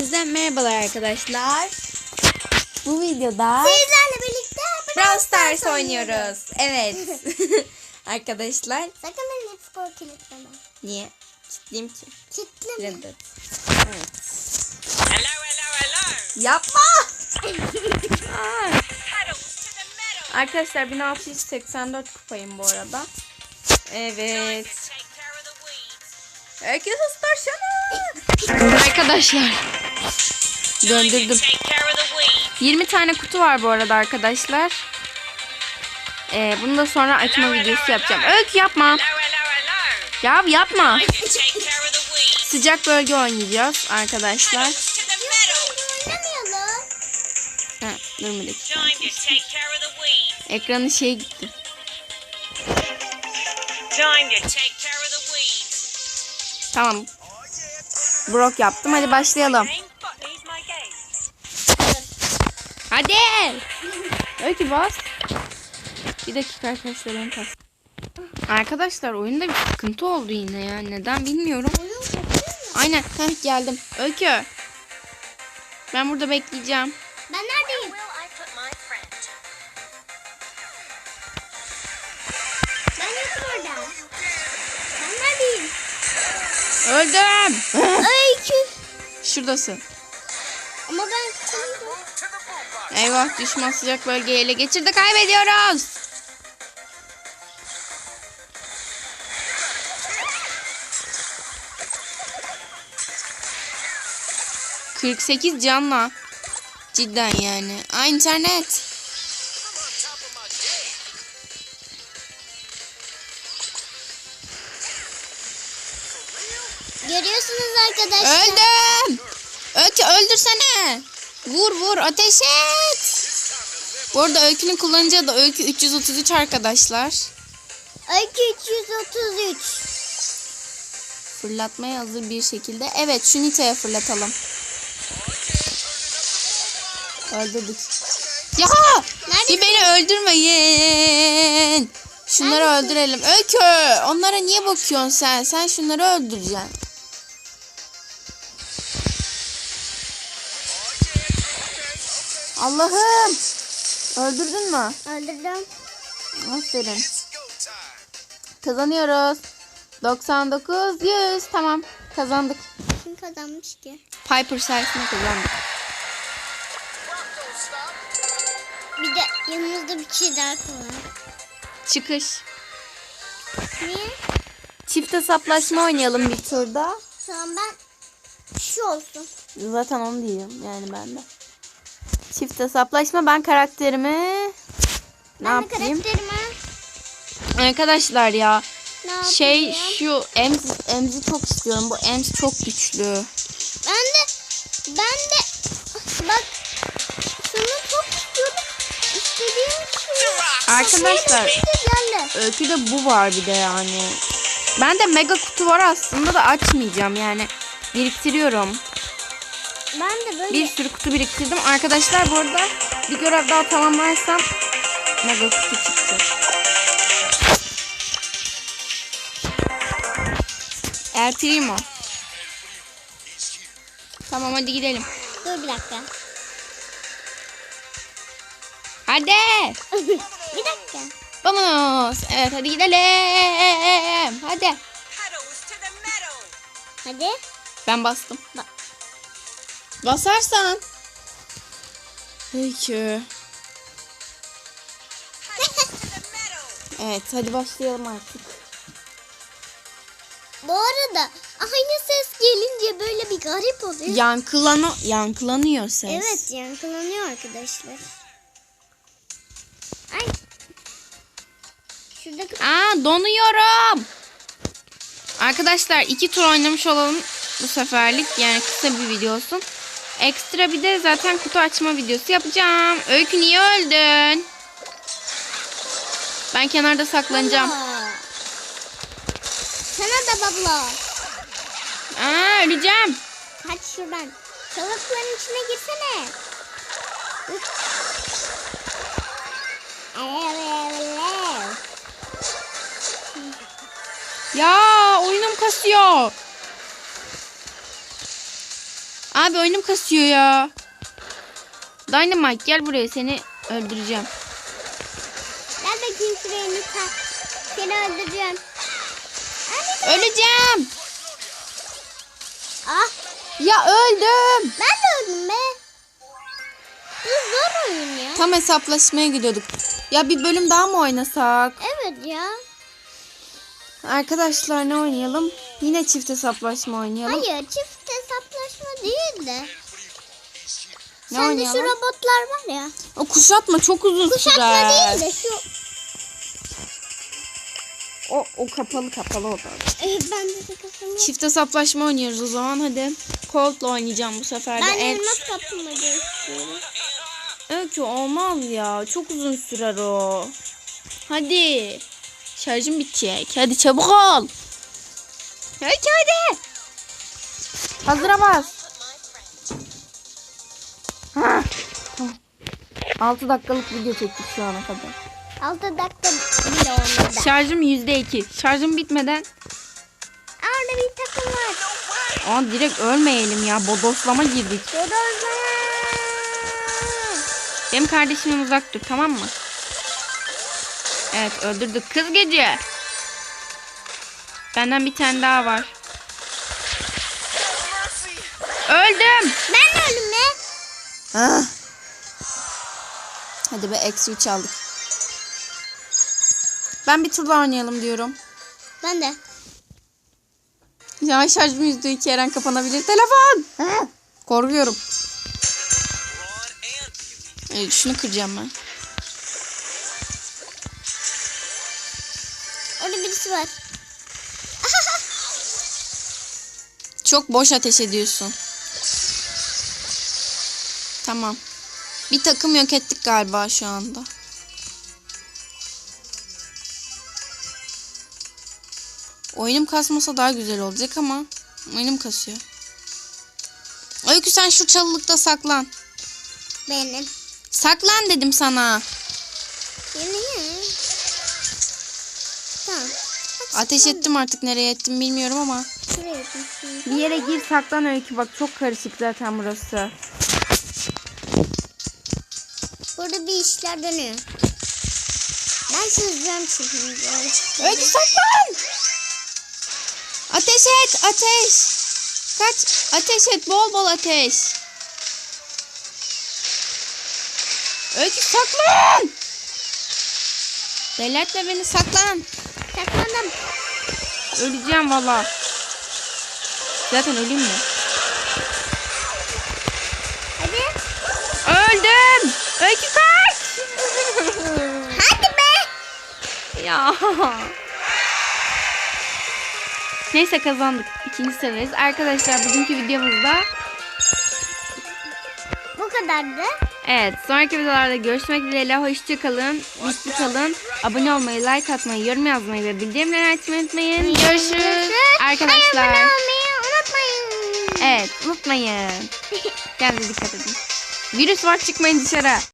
Hepinize merhabalar arkadaşlar. Bu videoda Sizlerle birlikte Brawl Stars oynuyoruz. Evet. arkadaşlar Sakın beni skor kilitleme. niye? Kitleyim ki. Kilitleme. Reddet. Evet. Yapma. Ay. Arkadaşlar 1684 kupayım bu arada. Evet. Herkes ısıtarsana. Arkadaşlar. Döndürdüm. 20 tane kutu var bu arada arkadaşlar. Ee, bunu da sonra açma videosu yapacağım. Öykü yapma. Ya yapma. Sıcak bölge oynayacağız arkadaşlar. Oynamayalım. Ha, dur bir dakika. Ekranın şey gitti. Tamam. Brok yaptım. Hadi başlayalım. Hadi. Öykü bas. Bir dakika arkadaşlar pas. Arkadaşlar oyunda bir sıkıntı oldu yine ya. Neden bilmiyorum. Aynen. Heh, geldim. Öykü. Ben burada bekleyeceğim. Ben Öldüm. Öykü. Şuradasın. Ama ben Eyvah düşman sıcak bölgeyi ele geçirdi. Kaybediyoruz. ...48 canla. Cidden yani. Aa internet. Öldüm. Öykü öldürsene. Vur vur ateş et. Bu arada Öykü'nün kullanıcı da Öykü 333 arkadaşlar. Öykü 333. Fırlatmaya hazır bir şekilde. Evet şu Nita'ya fırlatalım. Öldürdük. Ya! Bir beni öldürmeyin. Şunları öldürelim. Öykü! Onlara niye bakıyorsun sen? Sen şunları öldüreceksin. Allah'ım! Öldürdün mü? Öldürdüm. Aferin. Kazanıyoruz. 99, 100. Tamam. Kazandık. Kim kazanmış ki? Piper sayesinde kazandık. Bir de yanımızda bir kişi daha var. Çıkış. Niye? Çift hesaplaşma oynayalım bir turda. Tamam ben şu olsun. Zaten onu diyeyim yani ben de. Çift hesaplaşma ben karakterimi ne ben yapayım? karakterime Arkadaşlar ya ne yapayım? şey şu Ems, Ems'i çok istiyorum. Bu Ems çok güçlü. Ben de ben de bak şunu çok istiyorum. İstediğim şey. Arkadaşlar Şey öyküde bu var bir de yani. Ben de mega kutu var aslında da açmayacağım yani. Biriktiriyorum. Ben de böyle Bir sürü kutu biriktirdim. Arkadaşlar bu arada bir görev daha tamamlarsam mega kutu çıktı. El Primo. Tamam hadi gidelim. dur bir dakika. Hadi. bir dakika. Vamos. Evet hadi gidelim. Hadi. Hadi. Ben bastım. Bak. Basarsan. Peki. Evet hadi başlayalım artık. Bu arada aynı ses gelince böyle bir garip oluyor. Yankılanı yankılanıyor ses. Evet yankılanıyor arkadaşlar. Ay. Şuradaki Aa donuyorum. Arkadaşlar iki tur oynamış olalım bu seferlik. Yani kısa bir video olsun. Ekstra bir de zaten kutu açma videosu yapacağım. Öykü niye öldün? Ben kenarda saklanacağım. Aa. Sana da babla. Aa öleceğim. Kaç şuradan. Tavukların içine girsene. Ya oyunum kasıyor. Abi oyunum kasıyor ya. Dynamite gel buraya seni öldüreceğim. Gel bakayım şuraya Nita. Seni öldüreceğim. Öleceğim. Ah Ya öldüm. ben de öldüm be. Bu zor oyun ya. Tam hesaplaşmaya gidiyorduk. Ya bir bölüm daha mı oynasak? Evet ya. Arkadaşlar ne oynayalım? Yine çift hesaplaşma oynayalım. Hayır çift hesaplaşma değil de. Ne Sende oynayalım? şu robotlar var ya. O kuşatma çok uzun Kuşatma sürer. değil de şu. O, o kapalı kapalı o da. Ee, ben de kafamı. Çift hesaplaşma oynuyoruz o zaman hadi. Colt'la oynayacağım bu sefer de. Ben Evet. elmas kapılmaca istiyorum. Öykü olmaz ya. Çok uzun sürer o. Hadi. Şarjım bitecek. Hadi çabuk ol. Öykü hadi. Hazıra bas. Ha, tamam. 6 dakikalık video çektik şu ana kadar. 6 dakika bile olmadı. Şarjım %2. Şarjım bitmeden Orada bir takım var. Aa direkt ölmeyelim ya. Bodoslama girdik. Dodozla. Benim kardeşimden uzak dur tamam mı? Evet öldürdük kız gece. Benden bir tane daha var. Öldüm. Ben de öldüm be. Ah. Hadi be eksi 3 aldık. Ben bir tur daha oynayalım diyorum. Ben de. Ya şarjım %2 Eren kapanabilir. Telefon. Korkuyorum. Evet, şunu kıracağım ben. Var. Çok boş ateş ediyorsun. Tamam. Bir takım yok ettik galiba şu anda. Oyunum kasmasa daha güzel olacak ama oyunum kasıyor. Öykü sen şu çalılıkta saklan. Benim. Saklan dedim sana. Tamam. Ateş ettim artık nereye ettim bilmiyorum ama. Bir yere gir saklan Öykü bak çok karışık zaten burası. Burada bir işler dönüyor. Ben çözeceğim şimdi. Öykü saklan. Ateş et ateş. Kaç ateş et bol bol ateş. Öykü saklan. Delirtme beni saklan. Saklandım. Öleceğim valla. Zaten öleyim mi? Hadi. Öldüm. Öykü kaç. Hadi be. Ya. Neyse kazandık. İkinci sıradayız. Arkadaşlar bugünkü videomuzda Bu kadardı. Evet sonraki videolarda görüşmek dileğiyle. Hoşçakalın. Mutlu kalın. Abone olmayı, like atmayı, yorum yazmayı ve bildirimleri açmayı unutmayın. Görüşürüz. Arkadaşlar. Abone olmayı unutmayın. Evet unutmayın. Kendinize dikkat edin. Virüs var çıkmayın dışarı.